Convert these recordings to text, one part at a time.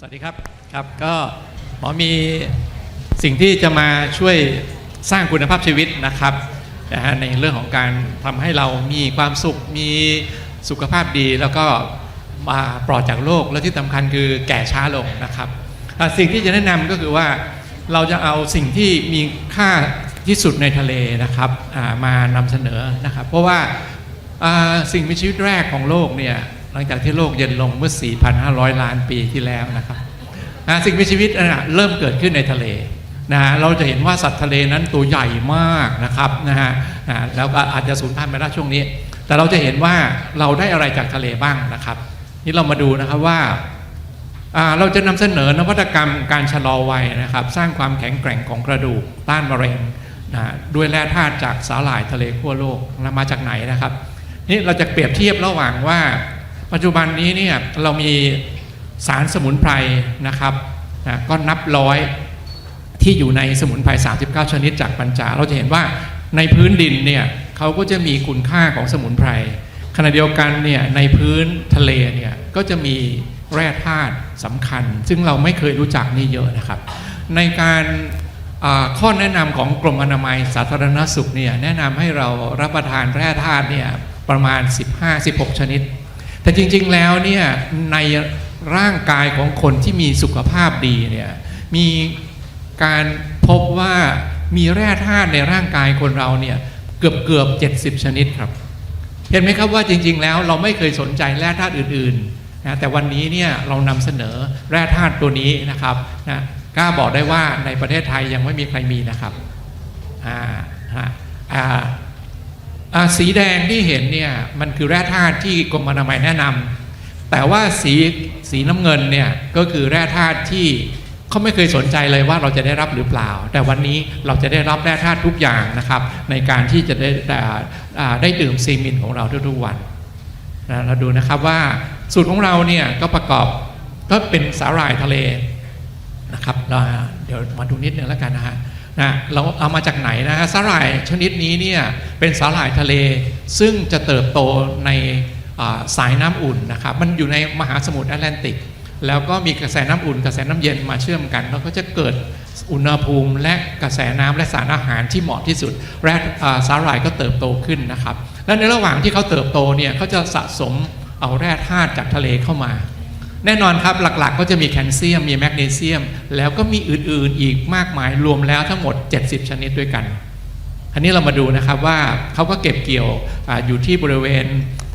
สวัสดีครับครับก็หมอมีสิ่งที่จะมาช่วยสร้างคุณภาพชีวิตนะครับนะฮะในเรื่องของการทำให้เรามีความสุขมีสุขภาพดี แล้วก็มาปลอดจากโรคและที่สำคัญคือแก่ช้าลงนะครับสิ่งที่จะแนะนำก็คือว่าเราจะเอาสิ่งที่มีค่าที่สุดในทะเลนะครับมานำเสนอนะครับ เพราะว่าสิ่งมีชีวิตแรกของโลกเนี่ย หลังจากที่โลกเย็นลงเมื่อ 4,500 ล้านปีที่แล้วนะครับอ่าสิ่งมีชีวิตนะเริ่มเกิดขึ้นในทะเลนะฮะเราจะเห็นว่าสัตว์ทะเลนั้นตัวใหญ่มากนะครับนะฮะแล้วก็อาจจะสูญพันธุ์ไปแล้วช่วงนี้ แต่เราจะเห็นว่าเราได้อะไรจากทะเลบ้างนะครับ นี่เรามาดูนะครับว่าเราจะนำเสนอนวัตกรรมการชะลอวัยนะครับ สร้างความแข็งแกร่งของกระดูกต้านมะเร็งนะด้วยแร่ธาตุจากสาหร่ายทะเลขั้วโลกแล้วมาจากไหนนะครับ นี่เราจะเปรียบเทียบระหว่างว่า ปัจจุบันนี้เนี่ยเรามีสารสมุนไพรนะครับนะก็นับร้อยที่อยู่ในสมุนไพร 39 ชนิดจากปัญจา เราจะเห็นว่าในพื้นดินเนี่ยเขาก็จะมีคุณค่าของสมุนไพรขณะเดียวกันเนี่ยในพื้นทะเลเนี่ยก็จะมีแร่ธาตุสำคัญ ซึ่งเราไม่เคยรู้จักนี่เยอะนะครับ ในการข้อแนะนำของกรมอนามัยสาธารณสุขเนี่ยแนะนำให้เรารับประทานแร่ธาตุเนี่ยประมาณ 15-16 ชนิด แต่จริงๆแล้วเนี่ยในร่างกายของคนที่มีสุขภาพดีเนี่ยมีการพบว่ามีแร่ธาตุในร่างกายคนเราเนี่ยเกือบเกือบ 70 ชนิดครับ เห็นไหมครับว่าจริง ๆ แล้วเราไม่เคยสนใจแร่ธาตุอื่นๆนะแต่วันนี้เนี่ยเรานำเสนอแร่ธาตุตัวนี้นะครับนะกล้าบอกได้ว่าในประเทศไทยยังไม่มีใครมีนะครับอ่าฮะอ่าอ่า สีแดงที่เห็นเนี่ยมันคือแร่ธาตุที่กรมอนามัยแนะนำแต่ว่าสีสีน้ำเงินเนี่ยก็คือแร่ธาตุที่เขาไม่เคยสนใจเลยว่าเราจะได้รับหรือเปล่า แต่วันนี้เราจะได้รับแร่ธาตุทุกอย่างนะครับ ในการที่จะได้ได้ดื่มซีมินของเราทุกๆวันนะเราดูนะครับว่าสูตรของเราเนี่ยก็ประกอบก็เป็นสาหร่ายทะเลนะครับเราเดี๋ยวมาดูนิดนึงแล้วกันนะฮะ นะเราเอามาจากไหนนะฮะสาหร่ายชนิดนี้เนี่ยเป็นสาหร่ายทะเล ซึ่งจะเติบโตในสายน้ำอุ่นนะครับมันอยู่ในมหาสมุทรแอตแลนติก แล้วก็มีกระแสน้ำอุ่นกระแสน้ำเย็นมาเชื่อมกัน แล้วก็จะเกิดอุณหภูมิและกระแสน้ำและสารอาหารที่เหมาะที่สุดแร่อ่าสาหร่ายก็เติบโตขึ้นนะครับ และในระหว่างที่เขาเติบโตเนี่ยเขาจะสะสมเอาแร่ธาตุจากทะเลเข้ามา แน่นอนครับหลักๆ ก็จะมีแคลเซียมมีแมกนีเซียม แล้วก็มีอื่นๆอีกมากมายรวมแล้วทั้งหมด 70 ชนิดด้วยกันอันนี้เรามาดูนะครับว่าเขาก็เก็บเกี่ยวออยู่ที่บริเวณ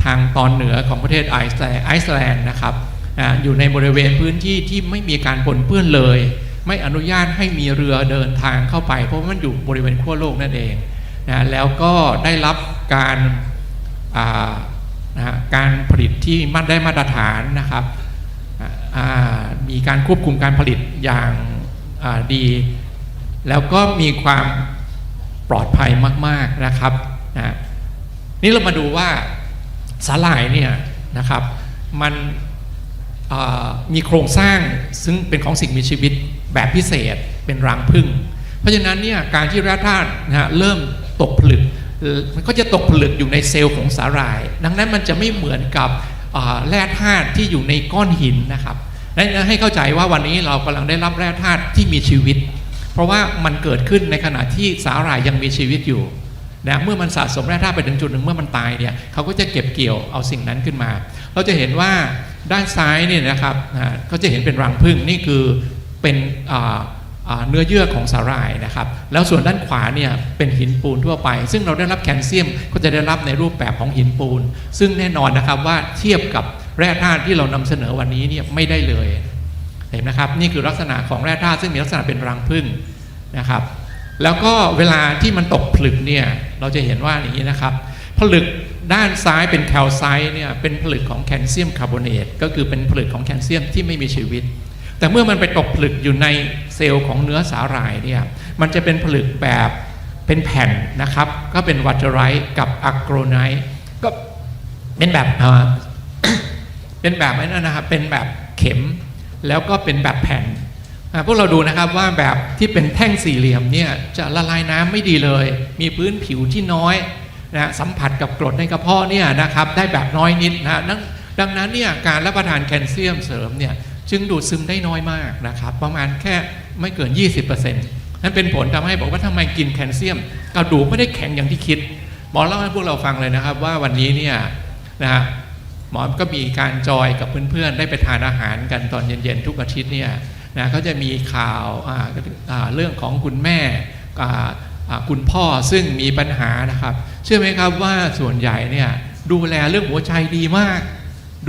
ทางตอนเหนือของประเทศไอซ์แลนด์ไอซ์แลนด์นะครับออยู่ในบริเวณพื้นที่ที่ไม่มีการปนเปื้อนเลย ไม่อนุญาตให้มีเรือเดินทางเข้าไป เพราะมันอยู่บริเวณขั้วโลกนั่นเองนะแล้วก็ได้รับการนะการผลิตที่มาได้มาตรฐานนะครับ มีการควบคุมการผลิตอย่างาดี แล้วก็มีความปลอดภัยมาก ๆนะครับนะนี่เรามาดูว่าสาหร่ายเนี่ยนะครับมันมีโครงสร้างซึ่งเป็นของสิ่งมีชีวิตแบบพิเศษเป็นรังผึ้งเพราะฉะนั้นเนี่ยการที่แร่ธาตุนะฮะเริ่มตกผลึกมันก็จะตกผลึกอยู่ในเซลล์ของสาหร่าย ดังนั้นมันจะไม่เหมือนกับ แร่ธาตุที่อยู่ในก้อนหินนะครับและให้เข้าใจว่าวันนี้เรากำลังได้รับแร่ธาตุที่มีชีวิต เพราะว่ามันเกิดขึ้นในขณะที่สาหร่ายยังมีชีวิตอยู่นะเมื่อมันสะสมแร่ธาตุไปถึงจุดหนึ่งเมื่อมันตายเนี่ยเขาก็จะเก็บเกี่ยวเอาสิ่งนั้นขึ้นมา เราจะเห็นว่าด้านซ้ายเนี่ยนะครับนะก็จะเห็นเป็นรังผึ้งนี่คือเป็นอ่า เนื้อเยื่อของสาหร่ายนะครับ แล้วส่วนด้านขวาเนี่ยเป็นหินปูนทั่วไป ซึ่งเราได้รับแคลเซียมก็จะได้รับในรูปแบบของหินปูน ซึ่งแน่นอนนะครับว่าเทียบกับแร่ธาตุที่เรานำเสนอวันนี้เนี่ยไม่ได้เลย เห็นไหมครับ นี่คือลักษณะของแร่ธาตุซึ่งมีลักษณะเป็นรังผึ้งนะครับ แล้วก็เวลาที่มันตกผลึกเนี่ยเราจะเห็นว่าอย่างนี้นะครับผลึกด้านซ้ายเป็นแคลไซต์เนี่ยเป็นผลึกของแคลเซียมคาร์บอเนตก็คือเป็นผลึกของแคลเซียมที่ไม่มีชีวิต แต่เมื่อมันไปตกผลึกอยู่ในเซลล์ของเนื้อสาหร่ายเนี่ยมันจะเป็นผลึกแบบเป็นแผ่นนะครับ ก็เป็นวัตเทอไรต์กับอะโกรไนต์ก็เป็นแบบเป็นแบบนั้นนะครับเป็นแบบเข็มแล้วก็เป็นแบบแผ่นพวกเราดูนะครับว่าแบบที่เป็นแท่งสี่เหลี่ยมเนี่ยจะละลายน้ำไม่ดีเลย มีพื้นผิวที่น้อยนะสัมผัสกับกรดในกระเพาะเนี่ยนะครับได้แบบน้อยนิดนะดังดังนั้นเนี่ยการรับประทานแคลเซียมเสริมเนี่ย จึงดูดซึมได้น้อยมากนะครับ ประมาณแค่ไม่เกิน 20%นั่นเป็นผลทำให้บอกว่าทำไมกินแคลเซียมกระดูกไม่ได้แข็งอย่างที่คิด หมอเล่าให้พวกเราฟังเลยนะครับ ว่าวันนี้เนี่ยนะฮะหมอก็มีการจอยกับเพื่อนๆ ได้ไปทานอาหารกันตอนเย็นๆ ทุกอาทิตย์เนี่ยนะก็จะมีข่าวอ่าาเรื่องของคุณแม่อ่าคุณพ่อซึ่งมีปัญหานะครับ เชื่อไหมครับว่าส่วนใหญ่เนี่ยดูแลเรื่องหัวใจดีมาก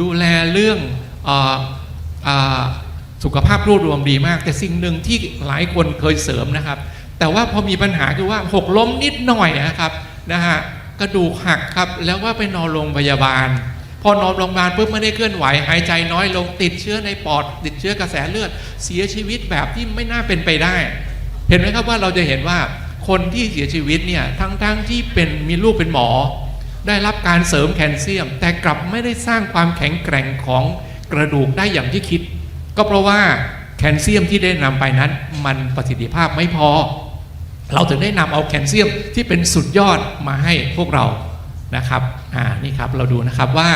ดูแลเรื่องอาอา สุขภาพรวบรวมดีมาก แต่สิ่งหนึ่งที่หลายคนเคยเสริมนะครับ แต่ว่าพอมีปัญหาคือว่าหกล้มนิดหน่อยนะครับนะฮะกระดูกหักครับแล้วว่าไปนอนโรงพยาบาล พอนอนโรงพยาบาลปุ๊บไม่ได้เคลื่อนไหวหายใจน้อยลงติดเชื้อในปอด ติดเชื้อกระแสเลือด เสียชีวิตแบบที่ไม่น่าเป็นไปได้ เห็นไหมครับว่าเราจะเห็นว่าคนที่เสียชีวิตเนี่ยทั้งๆที่เป็นมีลูกเป็นหมอ ได้รับการเสริมแคลเซียม แต่กลับไม่ได้สร้างความแข็งแกร่งของ กระดูกได้อย่างที่คิด ก็เพราะว่าแคลเซียมที่ได้นำไปนั้น มันประสิทธิภาพไม่พอ เราถึงได้นำเอาแคลเซียมที่เป็นสุดยอดมาให้พวกเรานะครับอ่านี่ครับเราดูนะครับว่า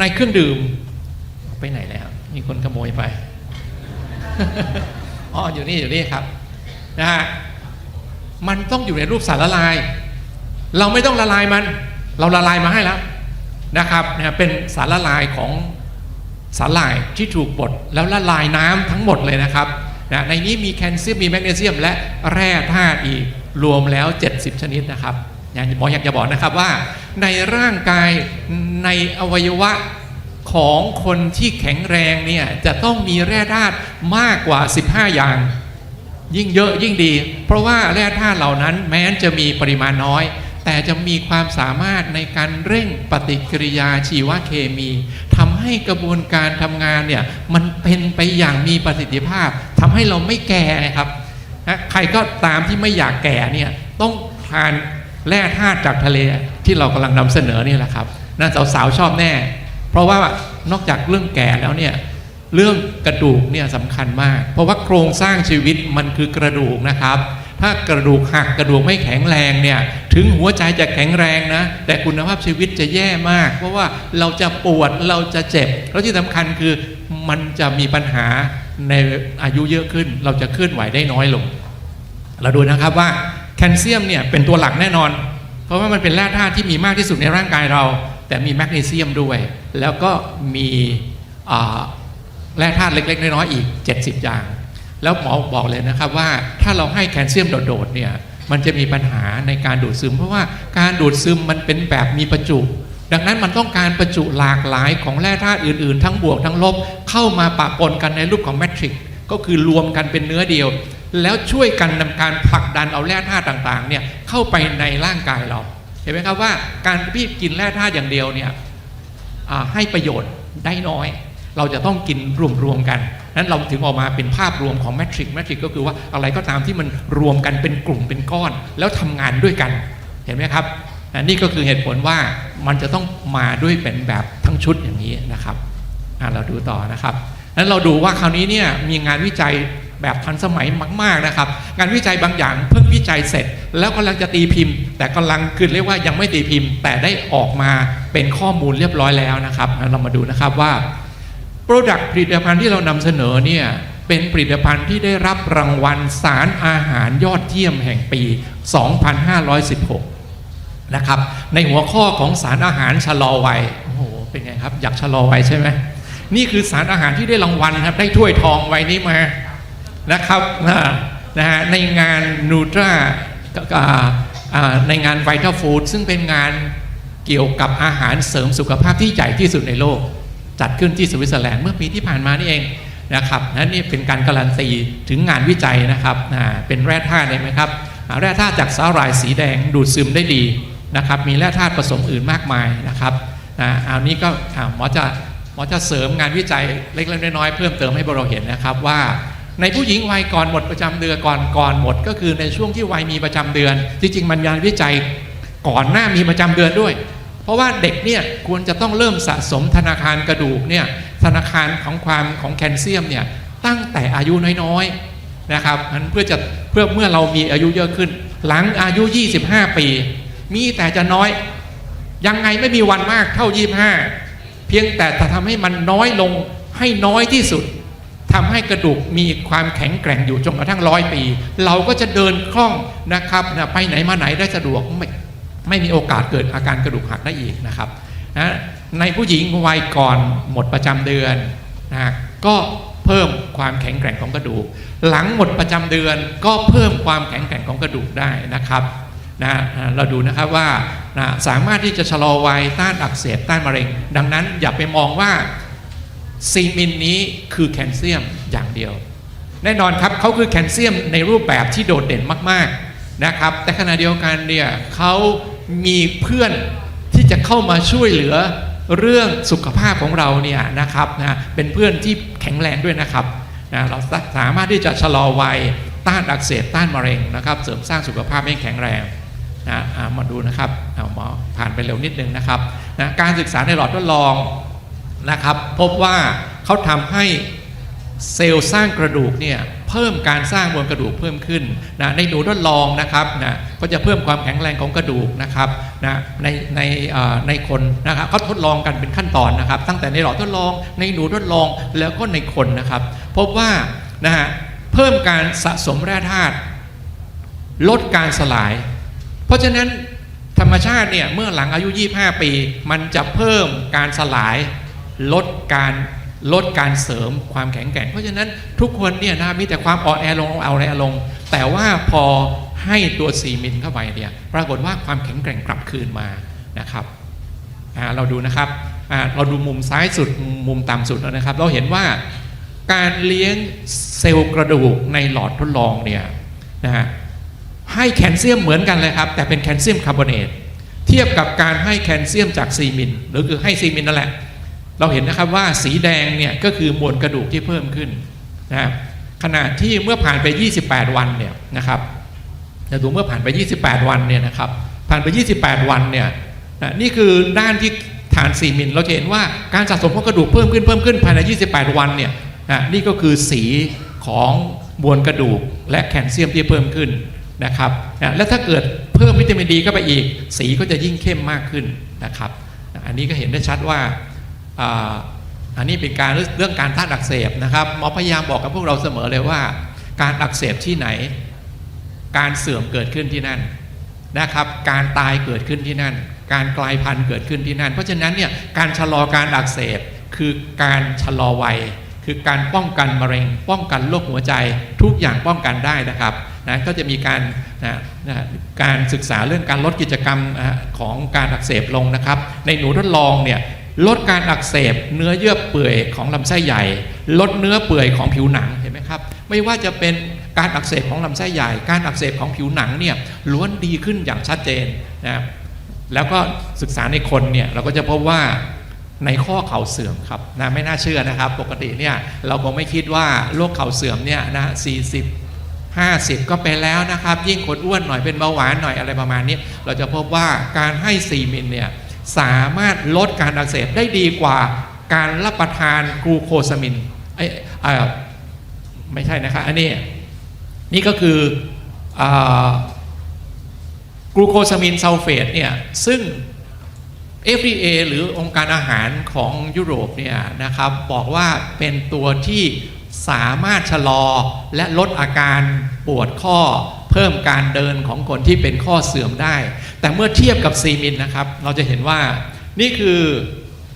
ในเครื่องดื่มไปไหนแล้ว มีคนขโมยไปอ๋ออยู่นี่อยู่นี่ครับนะฮะมันต้องอยู่ในรูปสารละลาย เราไม่ต้องละลายมัน เราละลายมาให้แล้ว นะครับนะเป็นสารละลายของสารลายที่ถูกบดแล้วละลายน้ำทั้งหมดเลยนะครับนะในนี้มีแคลเซียมมีแมกนีเซียม และแร่ธาตุอีกรวมแล้ว 70 ชนิดนะครับอย่างหมออยากจะบอกนะครับว่า ในร่างกายในอวัยวะของคนที่แข็งแรงเนี่ยจะต้องมีแร่ธาตุมากกว่า 15 อย่าง ยิ่งเยอะยิ่งดี เพราะว่าแร่ธาตุเหล่านั้นแม้จะมีปริมาณน้อย แต่จะมีความสามารถในการเร่งปฏิกิริยาชีวเคมีทำให้กระบวนการทำงานเนี่ยมันเป็นไปอย่างมีประสิทธิภาพทำให้เราไม่แก่ครับนะใครก็ตามที่ไม่อยากแก่เนี่ยต้องทานแร่ธาตุจากทะเลที่เรากำลังนำเสนอนี่แหละครับนั่นสาวๆชอบแน่ เพราะว่านอกจากเรื่องแก่แล้วเนี่ยเรื่องกระดูกเนี่ยสำคัญมาก เพราะว่าโครงสร้างชีวิตมันคือกระดูกนะครับ ถ้ากระดูกหักกระดูกไม่แข็งแรงเนี่ยถึงหัวใจจะแข็งแรงนะ แต่คุณภาพชีวิตจะแย่มาก เพราะว่าเราจะปวดเราจะเจ็บ แล้วที่สำคัญคือมันจะมีปัญหาในอายุเยอะขึ้น เราจะเคลื่อนไหวได้น้อยลง เราดูนะครับว่าแคลเซียมเนี่ยเป็นตัวหลักแน่นอน เพราะว่ามันเป็นแร่ธาตุที่มีมากที่สุดในร่างกายเรา แต่มีแมกนีเซียมด้วย แล้วก็มีแร่ธาตุเล็กๆน้อยๆอีก 70 อย่าง แล้วหมอบอกเลยนะครับว่าถ้าเราให้แคลเซียมโดดๆเนี่ยมันจะมีปัญหาในการดูดซึม เพราะว่าการดูดซึมมันเป็นแบบมีประจุ ดังนั้นมันต้องการประจุหลากหลายของแร่ธาตุอื่นๆ ทั้งบวกทั้งลบเข้ามาปะปนกันในรูปของแมทริกซ์ก็คือรวมกันเป็นเนื้อเดียว แล้วช่วยกันนำการผลักดันเอาแร่ธาตุต่างๆเนี่ยเข้าไปในร่างกายเราเห็นไหมครับว่าการพี่กินแร่ธาตุอย่างเดียวเนี่ยให้ประโยชน์ได้น้อย เราจะต้องกินรวมๆกัน นั้นเราถึงออกมาเป็นภาพรวมของแมทริกแมทริกก็คือว่าอะไรก็ตามที่มันรวมกันเป็นกลุ่มเป็นก้อน แล้วทำงานด้วยกันเห็นไหมครับนนี้ก็คือเหตุผลว่ามันจะต้องมาด้วยเป็นแบบทั้งชุดอย่างนี้นะครับเราดูต่อนะครับนั้นเราดูว่าคราวนี้เนี่ยมีงานวิจัยแบบทันสมัยมาก ๆนะครับ งานวิจัยบางอย่างเพิ่งวิจัยเสร็จ แล้วกำลังจะตีพิมพ์ แต่กำลังคือเรียกว่ายังไม่ตีพิมพ์ แต่ได้ออกมาเป็นข้อมูลเรียบร้อยแล้วนะครับเรามาดูนะครับว่า Product ผลิตภัณฑ์ที่เรานำเสนอเนี่ยเป็นผลิตภัณฑ์ที่ได้รับรางวัลสารอาหารยอดเยี่ยมแห่งปี 2516 นะครับ ในหัวข้อของสารอาหารชะลอวัย โอ้โห เป็นไงครับ อยากชะลอวัยใช่ไหม นี่คือสารอาหารที่ได้รางวัลครับ ได้ถ้วยทองไว้นี้มา นะครับ นะฮะ ในงานนูตราในงาน Vital Food ซึ่งเป็นงานเกี่ยวกับอาหารเสริมสุขภาพที่ใหญ่ที่สุดในโลก จัดขึ้นที่สวิตเซอร์แลนด์เมื่อปีที่ผ่านมานี่เองนะครับนั่นนี่เป็นการการันตีถึงงานวิจัยนะครับเป็นแร่ธาตุเห็นไหมครับแร่ธาตุจากสาหร่ายสีแดงดูดซึมได้ดีนะครับมีแร่ธาตุผสมอื่นมากมายนะครับอ่าเอานี้ก็หมอจะหมอจะเสริมงานวิจัยเล็กๆน้อยๆเพิ่มเติมให้พวกเราเห็นนะครับว่าในผู้หญิงวัยก่อนหมดประจำเดือนก่อนก่อนหมดก็คือในช่วงที่วัยมีประจำเดือน จริงๆมันงานวิจัยก่อนหน้ามีประจำเดือนด้วย เพราะว่าเด็กเนี่ยควรจะต้องเริ่มสะสมธนาคารกระดูกเนี่ยธนาคารของความของแคลเซียมเนี่ยตั้งแต่อายุน้อยๆนะครับนั้นเพื่อจะเพื่อเมื่อเรามีอายุเยอะขึ้น หลังอายุ 25 ปี มีแต่จะน้อย ยังไงไม่มีวันมากเท่า 25 เพียงแต่จะทำให้มันน้อยลงให้น้อยที่สุดทำให้กระดูกมีความแข็งแกร่งอยู่จนกระทั่งร้อยปี เราก็จะเดินคล่องนะครับไปไหนมาไหนได้สะดวก ไม่มีโอกาสเกิดอาการกระดูกหักได้อีกนะครับนะในผู้หญิงวัยก่อนหมดประจำเดือนนะก็เพิ่มความแข็งแกร่งของกระดูก หลังหมดประจำเดือนก็เพิ่มความแข็งแกร่งของกระดูกได้นะครับนะเราดูนะครับว่านะสามารถที่จะชะลอวัยต้านอักเสบต้านมะเร็ง ดังนั้นอย่าไปมองว่าซีมินนี้คือแคลเซียมอย่างเดียว แน่นอนครับเขาคือแคลเซียมในรูปแบบที่โดดเด่นมาก ๆนะครับ แต่ขณะเดียวกันเนี่ยเขา มีเพื่อนที่จะเข้ามาช่วยเหลือเรื่องสุขภาพของเราเนี่ยนะครับนะเป็นเพื่อนที่แข็งแรงด้วยนะครับนะเราสามารถที่จะชะลอวัยต้านอักเสบต้านมะเร็งนะครับเสริมสร้างสุขภาพให้แข็งแรงนะมาดูนะครับเอาหมอผ่านไปเร็วนิดนึงนะครับนะการศึกษาในหลอดทดลองนะครับ พบว่าเขาทำให้เซลล์สร้างกระดูกเนี่ยเพิ่มการสร้างมวลกระดูกเพิ่มขึ้นนะในหนูทดลองนะครับนะ ก็จะเพิ่มความแข็งแรงของกระดูกนะครับนะในในในคนนะครับเขาทดลองกันเป็นขั้นตอนนะครับ ตั้งแต่ในหลอดทดลองในหนูทดลองแล้วก็ในคนนะครับ พบว่านะฮะเพิ่มการสะสมแร่ธาตุลดการสลาย เพราะฉะนั้นธรรมชาติเนี่ยเมื่อหลังอายุ 25 ปี มันจะเพิ่มการสลายลดการลดการเสริมความแข็งแกร่ง เพราะฉะนั้นทุกคนเนี่ยนะมีแต่ความอ่อนแอลงเอาแอลง แต่ว่าพอ ให้ตัวซีมินเข้าไปเนี่ยปรากฏว่าความแข็งแกร่งกลับคืนมานะครับเราดูนะครับเราดูมุมซ้ายสุดมุมต่ำสุดแล้วนะครับ เราเห็นว่าการเลี้ยงเซลล์กระดูกในหลอดทดลองเนี่ยนะฮะให้แคลเซียมเหมือนกันเลยครับ แต่เป็นแคลเซียมคาร์บอเนตเทียบกับการให้แคลเซียมจากซีมินหรือคือให้ซีมินนั่นแหละ เราเห็นนะครับว่าสีแดงเนี่ยก็คือมวลกระดูกที่เพิ่มขึ้นนะขณะที่เมื่อผ่านไป 28 วันเนี่ยนะครับ จะดูเมื่อผ่านไป 28 วันเนี่ยนะครับผ่านไป 28 วันเนี่ยนะนี่คือด้านที่ฐานซีมินเราจะเห็นว่าการสะสมของกระดูกเพิ่มขึ้นเพิ่มขึ้นภายใน 28 วันเนี่ยนะนี่ก็คือสีของมวลกระดูกและแคลเซียมที่เพิ่มขึ้นนะครับนะและถ้าเกิดเพิ่มวิตามินดีเข้าไปอีก สีก็จะยิ่งเข้มมากขึ้นนะครับ อันนี้ก็เห็นได้ชัดว่าอ่าอันนี้เป็นการเรื่องการต้านอักเสบนะครับหมอพยายามบอกกับพวกเราเสมอเลยว่า การอักเสบที่ไหน การเสื่อมเกิดขึ้นที่นั่นนะครับ การตายเกิดขึ้นที่นั่น การกลายพันธุ์เกิดขึ้นที่นั่น เพราะฉะนั้นเนี่ยการชะลอการอักเสบคือการชะลอวัย คือการป้องกันมะเร็ง ป้องกันโรคหัวใจทุกอย่างป้องกันได้นะครับนะก็จะมีการนะนะการศึกษาเรื่องการลดกิจกรรมของการอักเสบลงนะครับ ในหนูทดลองเนี่ยลดการอักเสบเนื้อเยื่อเปื่อยของลำไส้ใหญ่ ลดเนื้อเปื่อยของผิวหนังเห็นไหมครับ ไม่ว่าจะเป็น การอักเสบของลำไส้ใหญ่ การอักเสบของผิวหนังเนี่ยล้วนดีขึ้นอย่างชัดเจนนะครับแล้วก็ศึกษาในคนเนี่ยเราก็จะพบว่าในข้อเข่าเสื่อมครับนะไม่น่าเชื่อนะครับ ปกติเนี่ยเราคงไม่คิดว่าโรคเข่าเสื่อมเนี่ยนะ40 50 ก็เป็นแล้วนะครับ ยิ่งคนอ้วนหน่อยเป็นเบาหวานหน่อยอะไรประมาณนี้ เราจะพบว่าการให้ซีมินเนี่ยสามารถลดการอักเสบได้ดีกว่าการรับประทานกลูโคซามินไอ้เอ่อไม่ใช่นะครับอันนี้ นี่ก็คืออกลูโคซามินซัลเฟตเนี่ย ซึ่ง FDA หรือองค์การอาหารของยุโรปเนี่ยนะครับ บอกว่าเป็นตัวที่สามารถชะลอและลดอาการปวดข้อ เพิ่มการเดินของคนที่เป็นข้อเสื่อมได้ แต่เมื่อเทียบกับซีมินนะครับ เราจะเห็นว่านี่คือ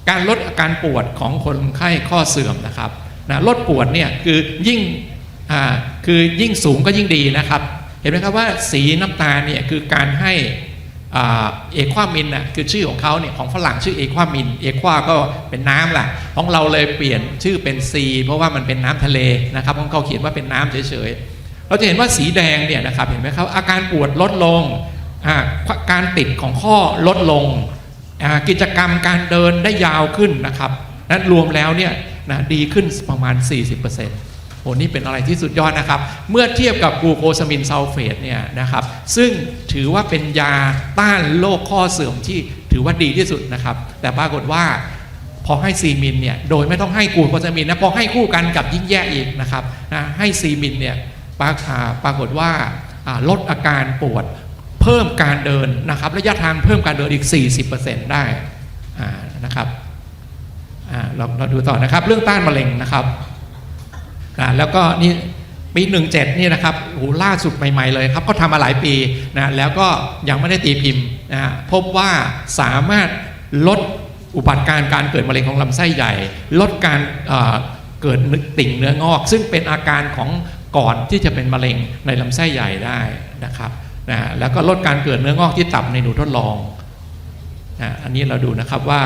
การลดอาการปวดของคนไข้ข้อเสื่อมนะครับนะลดปวดเนี่ยคือยิ่ง อ่าคือยิ่งสูงก็ยิ่งดีนะครับ เห็นไหมครับว่าสีน้ำตาลเนี่ยคือการให้เอความินน่ะคือชื่อของเขาเนี่ยของฝรั่งชื่อเอความินเอควาก็เป็นน้ำแหละของเราเลยเปลี่ยนชื่อเป็นซีเพราะว่ามันเป็นน้ำทะเลนะครับของเขาเขียนว่าเป็นน้ำเฉยๆเราจะเห็นว่าสีแดงเนี่ยนะครับเห็นไหมครับอาการปวดลดลงการติดของข้อลดลงกิจกรรมการเดินได้ยาวขึ้นนะครับนั้นรวมแล้วเนี่ยนะดีขึ้นประมาณ 40% โอ้นี่เป็นอะไรที่สุดยอดนะครับ เมื่อเทียบกับกูโคซามินซัลเฟตเนี่ยนะครับ ซึ่งถือว่าเป็นยาต้านโรคข้อเสื่อมที่ถือว่าดีที่สุดนะครับ แต่ปรากฏว่าพอให้ซีมินเนี่ย โดยไม่ต้องให้กูโคซามินนะ พอให้คู่กันกับยิ่งแย่อีกนะครับนะให้ซีมินเนี่ยปรากอ่าปรากฏว่าลดอาการปวดเพิ่มการเดินนะครับ ระยะทางเพิ่มการเดินอีก 40%ได้อ่านะครับเราเราดูต่อนะครับ เรื่องต้านมะเร็งนะครับ อ่าแล้วก็นี่ปี 17นี่นะครับโหล่าสุดใหม่ ๆเลยครับเขาทำมาหลายปีนะแล้วก็ยังไม่ได้ตีพิมพ์นะพบว่าสามารถลดอุบัติการการเกิดมะเร็งของลำไส้ใหญ่ ลดการเเกิดติ่งเนื้องอก ซึ่งเป็นอาการของก่อนที่จะเป็นมะเร็งในลำไส้ใหญ่ได้นะครับนะแล้วก็ลดการเกิดเนื้องอกที่ตับในหนูทดลองอะอันนี้เราดูนะครับว่า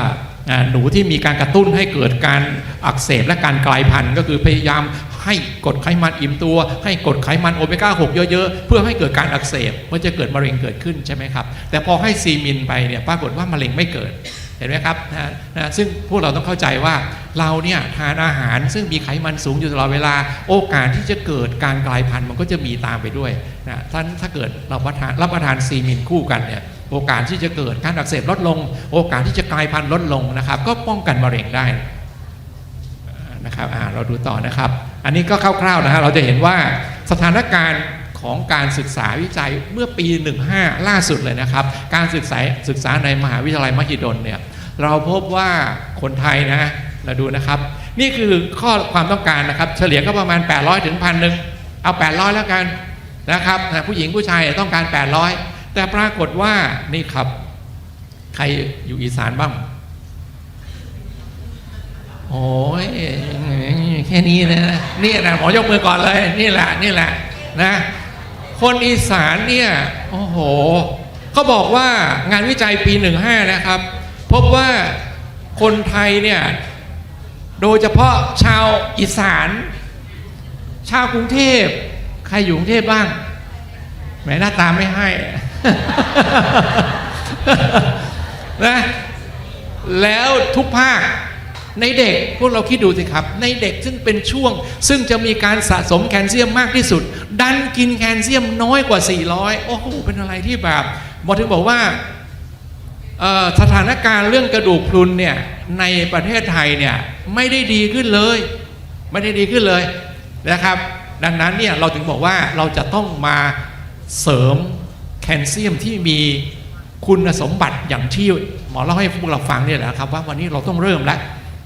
หนูที่มีการกระตุ้นให้เกิดการอักเสบและการกลายพันธุ์ ก็คือพยายาม ให้กดไขมันอิ่มตัว ให้กดไขมันโอเมก้า 6 เยอะๆ เพื่อให้เกิดการอักเสบมันจะเกิดมะเร็งเกิดขึ้นใช่ไหมครับ แต่พอให้ซีมินไปเนี่ยปรากฏว่ามะเร็งไม่เกิดเห็นไหมครับนะนะซึ่งพวกเราต้องเข้าใจว่าเราเนี่ยทานอาหารซึ่งมีไขมันสูงอยู่ตลอดเวลา โอกาสที่จะเกิดการกลายพันธุ์มันก็จะมีตามไปด้วยนะท่านถ้าเกิดเรารับประทานรับประทานซีมินคู่กันเนี่ยโอกาสที่จะเกิดการอักเสบลดลง โอกาสที่จะกลายพันธุ์ลดลงนะครับ ก็ป้องกันมะเร็งได้นะครับเราดูต่อนะครับ อันนี้ก็คร่าวๆนะฮะเราจะเห็นว่าสถานการณ์ของการศึกษาวิจัยเมื่อปี 15 ล่าสุดเลยนะครับ การศึกษาศึกษาในมหาวิทยาลัยมหิดลเนี่ยเราพบว่าคนไทยนะเราดูนะครับ นี่คือข้อความต้องการนะครับ เฉลี่ยก็ประมาณ 800 ถึงพันหนึ่งเอา 800 แล้วกันนะครับผู้หญิงผู้ชายต้องการ 800 แต่ปรากฏว่านี่ครับ ใครอยู่อีสานบ้างโอ้ย แค่นี้นะนี่นะหมอยกมือก่อนเลยนี่แหละนี่แหละนะคนอีสานเนี่ยโอ้โหเขาบอกว่างานวิจัยปี 15 นะครับ พบว่าคนไทยเนี่ยโดยเฉพาะชาวอีสาน ชาวกรุงเทพ ใครอยู่กรุงเทพบ้างแหมหน้าตาไม่ให้นะแล้วทุกภาค ในเด็กพวกเราคิดดูสิครับ ในเด็กซึ่งเป็นช่วง ซึ่งจะมีการสะสมแคลเซียมมากที่สุด ดันกินแคลเซียมน้อยกว่า 400 โอ้โหเป็นอะไรที่แบบบอถึงบอกว่าสถานการณ์เรื่องกระดูกพรุนเนี่ยในประเทศไทยเนี่ยไม่ได้ดีขึ้นเลย ไม่ได้ดีขึ้นเลยนะครับ ดังนั้นเนี่ยเราถึงบอกว่าเราจะต้องมาเสริมแคลเซียมที่มีคุณสมบัติอย่างที่หมอเล่าให้พวกเราฟังเนี่ยแหละครับว่าวันนี้เราต้องเริ่มแล้ว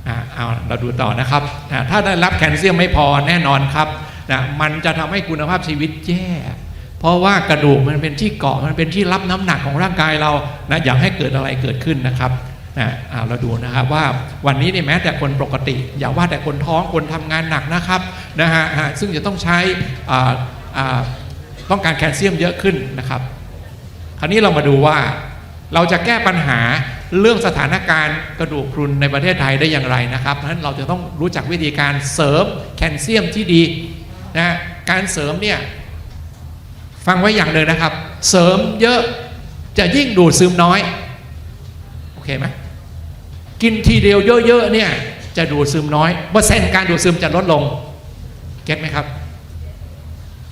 เอาเราดูต่อนะครับ ถ้าได้รับแคลเซียมไม่พอแน่นอนครับนะมันจะทำให้คุณภาพชีวิตแย่ เพราะว่ากระดูกมันเป็นที่เกาะมันเป็นที่รับน้ำหนักของร่างกายเรานะอยากให้เกิดอะไรเกิดขึ้นนะครับนะอ่าเราดูนะครับว่าวันนี้เนี่ยแม้แต่คนปกติ อย่าว่าแต่คนท้องคนทำงานหนักนะครับนะฮะซึ่งจะต้องใช้ต้องการแคลเซียมเยอะขึ้นนะครับ คราวนี้เรามาดูว่าเราจะแก้ปัญหา เรื่องสถานการณ์กระดูกพรุนในประเทศไทยได้อย่างไรนะครับเพราะฉะนั้นเราจะต้องรู้จักวิธีการเสริมแคลเซียมที่ดีนะการเสริมเนี่ยฟังไว้อย่างหนึ่งนะครับ เสริมเยอะจะยิ่งดูดซึมน้อยโอเคไหมกินทีเดียวเยอะๆเนี่ยจะดูดซึมน้อยเปอร์เซ็นต์การดูดซึมจะลดลงเก็ตไหมครับ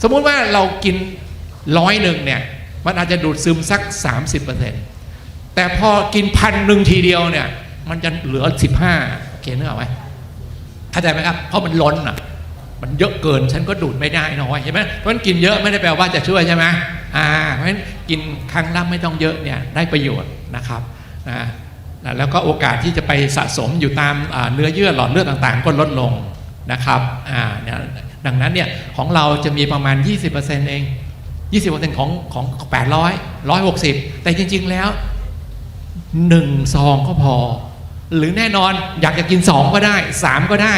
สมมุติว่าเรากินร้อยหนึ่งเนี่ยมันอาจจะดูดซึมสัก 30% แต่พอกินพันหนึ่งทีเดียวเนี่ย มันจะเหลือ15โอเคนึกออกไหมเข้าใจไหมครับ เพราะมันล้นอะ มันเยอะเกินฉันก็ดูดไม่ได้น้อยเห็นไหมเพราะฉนั้นกินเยอะไม่ได้แปลว่าจะช่วยใช่ไหมอ่าเพราะฉะนั้นกินครั้งละไม่ต้องเยอะเนี่ยได้ประโยชน์นะครับนะแล้วก็โอกาสที่จะไปสะสมอยู่ตามเนื้อเยื่อหลอดเลือดต่างๆ ก็ลดลงนะครับอ่าเนี่ยดังนั้นเนี่ยของเราจะมีประมาณ 20%เอง 20%ของของ 800 160 แต่จริง ๆ แล้ว 1ซองก็พอ หรือแน่นอนอยากจะกิน2ก็ได้3ก็ได้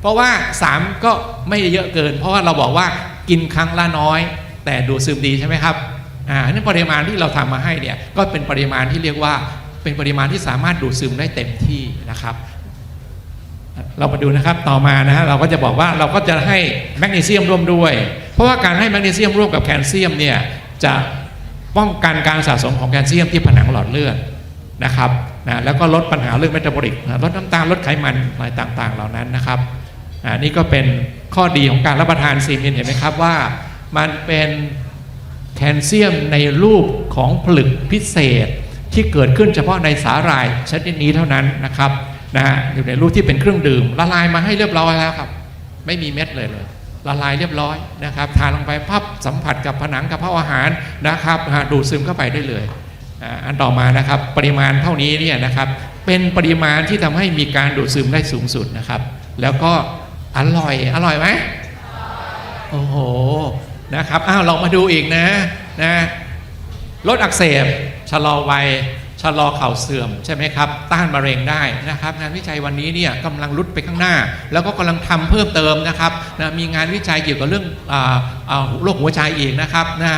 เพราะว่า3ก็ไม่เยอะเกิน เพราะว่าเราบอกว่ากินครั้งละน้อย แต่ดูซึมดีใช่ไหมครับอ่านั่นปริมาณที่เราทำมาให้เนี่ยก็เป็นปริมาณที่เรียกว่าเป็นปริมาณที่สามารถดูดซึมได้เต็มที่นะครับ เรามาดูนะครับต่อมานะฮะเราก็จะบอกว่าเราก็จะให้แมกนีเซียมร่วมด้วย เพราะว่าการให้แมกนีเซียมร่วมกับแคลเซียมเนี่ยจะป้องกันการสะสมของแคลเซียมที่ผนังหลอดเลือด นะครับนะแล้วก็ลดปัญหาเรื่องเมตาบอลิกนะลดน้ำตาลลดไขมันอะไรต่างๆ เหล่านั้นนะครับอ่านี่ก็เป็นข้อดีของการรับประทานซีมินเห็นไหมครับว่ามันเป็นแคลเซียมในรูปของผลึกพิเศษที่เกิดขึ้นเฉพาะในสาหร่ายชนิดนี้เท่านั้นนะครับนะฮะอยู่ในรูปที่เป็นเครื่องดื่มละลายมาให้เรียบร้อยแล้วครับ ไม่มีเม็ดเลยเลยละลายเรียบร้อยนะครับทานลงไปพับสัมผัสกับผนังกระเพาะอาหารนะครับดูดซึมเข้าไปได้เลย อันต่อมานะครับ ปริมาณเท่านี้เนี่ยนะครับเป็นปริมาณที่ทำให้มีการดูดซึมได้สูงสุดนะครับ แล้วก็อร่อยอร่อยไหมโอ้โหนะครับอ้าวเรามาดูอีกนะนะลดอักเสบชะลอวัยชะลอเข่าเสื่อมใช่ไหมครับต้านมะเร็งได้นะครับ งานวิจัยวันนี้เนี่ยกำลังลุดไปข้างหน้า แล้วก็กำลังทำเพิ่มเติมนะครับนะมีงานวิจัยเกี่ยวกับเรื่องอโรคหัวใจอีกนะครับนะ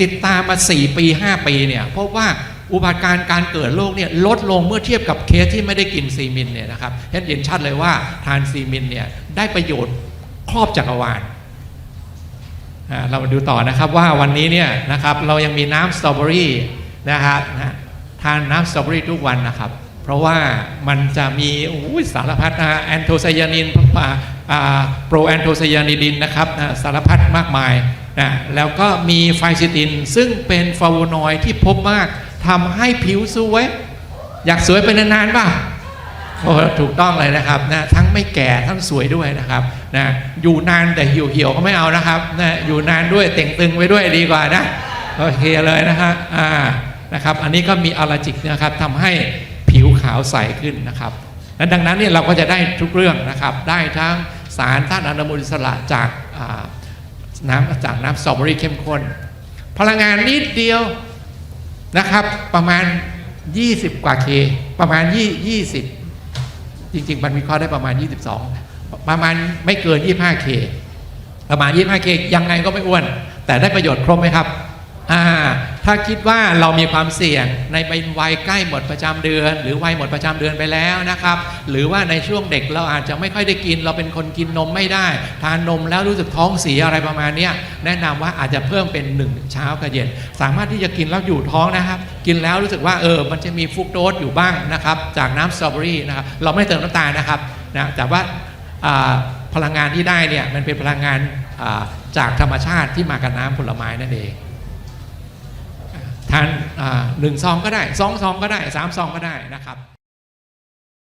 ติดตามมา 4 ปี 5 ปีเนี่ยพบว่า อุบัติการ์การเกิดโรคเนี่ยลดลงเมื่อเทียบกับเคสที่ไม่ได้กินซีมินเนี่ยนะครับเห็นเห็นชัดเลยว่าทานซีมินเนี่ยได้ประโยชน์ครอบจักรวาลอ่าเรามาดูต่อนะครับว่าวันนี้เนี่ยนะครับเรายังมีน้ำสตรอเบอรี่นะฮะนะทานน้ำสตรอเบอรี่ทุกวันนะครับ เพราะว่ามันจะมีอุ้ยสารพัดนะแอนโทไซยานินโปรแอนโทไซยานิดินนะครับนะสารพัดมากมายนะแล้วก็มีไฟซิตินซึ่งเป็นฟลาโวนอยด์ที่พบมาก ทำให้ผิวสวย อยากสวยไปนานๆป่ะโอ้ถูกต้องเลยนะครับนะทั้งไม่แก่ทั้งสวยด้วยนะครับนะอยู่นานแต่เหี่ยวเหี่ยวๆก็ไม่เอานะครับนะอยู่นานด้วยเต่งตึงไว้ด้วยดีกว่านะโอเคเลยนะครับอ่านะครับ อันนี้ก็มีอลลาจิกนะครับทำให้ผิวขาวใสขึ้นนะครับและดังนั้นเนี่ยเราก็จะได้ทุกเรื่องนะครับ ได้ทั้งสารต้านอนุมูลอิสระจากน้ำจากน้ำสตรอเบอรี่เข้มข้น พลังงานนิดเดียว นะครับ ประมาณ 20 กว่าเค ประมาณ 20 จริง ๆ มันวิเคราะห์ได้ประมาณ 22 ประมาณไม่เกิน 25K ประมาณ 25K ยังไงก็ไม่อ้วน แต่ได้ประโยชน์ครบไหมครับ อ่า ถ้าคิดว่าเรามีความเสี่ยงในเป็นวัยใกล้หมดประจำเดือน หรือวัยหมดประจำเดือนไปแล้วนะครับ หรือว่าในช่วงเด็กเราอาจจะไม่ค่อยได้กิน เราเป็นคนกินนมไม่ได้ ทานนมแล้วรู้สึกท้องเสียอะไรประมาณนี้แนะนำว่าอาจจะเพิ่มเป็นหนึ่งเช้ากับเย็น สามารถที่จะกินแล้วอยู่ท้องนะครับ กินแล้วรู้สึกว่าเออมันจะมีฟุกโตสอยู่บ้างนะครับ จากน้ำสตรอเบอรี่นะครับเราไม่เติมน้ำตาลนะครับนะแต่ว่าพลังงานที่ได้เนี่ยมันเป็นพลังงานจากธรรมชาติที่มากับน้ำผลไม้นั่นเอง ทานหนึ่งซองก็ได้สองซองก็ได้สามซองก็ได้นะครับ